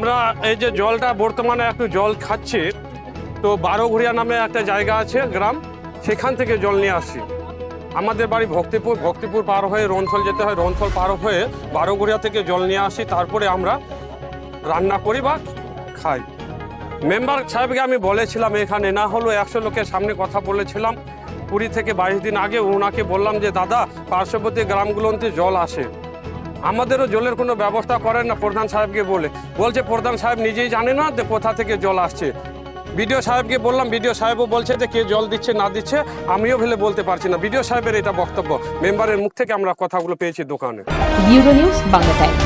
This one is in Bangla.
আমরা এই যে জলটা বর্তমানে একটু জল খাচ্ছি, তো বারোঘড়িয়া নামে একটা জায়গা আছে, গ্রাম, সেখান থেকে জল নিয়ে আসি আমাদের বাড়ি ভক্তিপুর ভক্তিপুর পার হয়ে রনথল যেতে হয়, রনথল পার হয়ে বারোঘড়িয়া থেকে জল নিয়ে আসি, তারপরে আমরা রান্না করি বা খাই। মেম্বার সাহেবকে আমি বলেছিলাম এখানে, না হলো একশো লোকের সামনে কথা বলেছিলাম। কুড়ি থেকে বাইশ দিন আগে ওনাকে বললাম যে, দাদা, পার্শ্ববর্তী গ্রামগুলোতে জল আসে। আমাদেরও জলের কোনো ব্যবস্থা করেন না প্রধান সাহেবকে বলে। বলছে, প্রধান সাহেব নিজেই জানে না যে কোথা থেকে জল আসছে। বিডিও সাহেবকে বললাম, বিডিও সাহেবও বলছে যে কে জল দিচ্ছে, না দিচ্ছে, আমিও ভেলে বলতে পারছি না। বিডিও সাহেবের এটা বক্তব্য। মেম্বারের মুখ থেকে আমরা কথাগুলো পেয়েছি দোকানে। News, Bangla Times.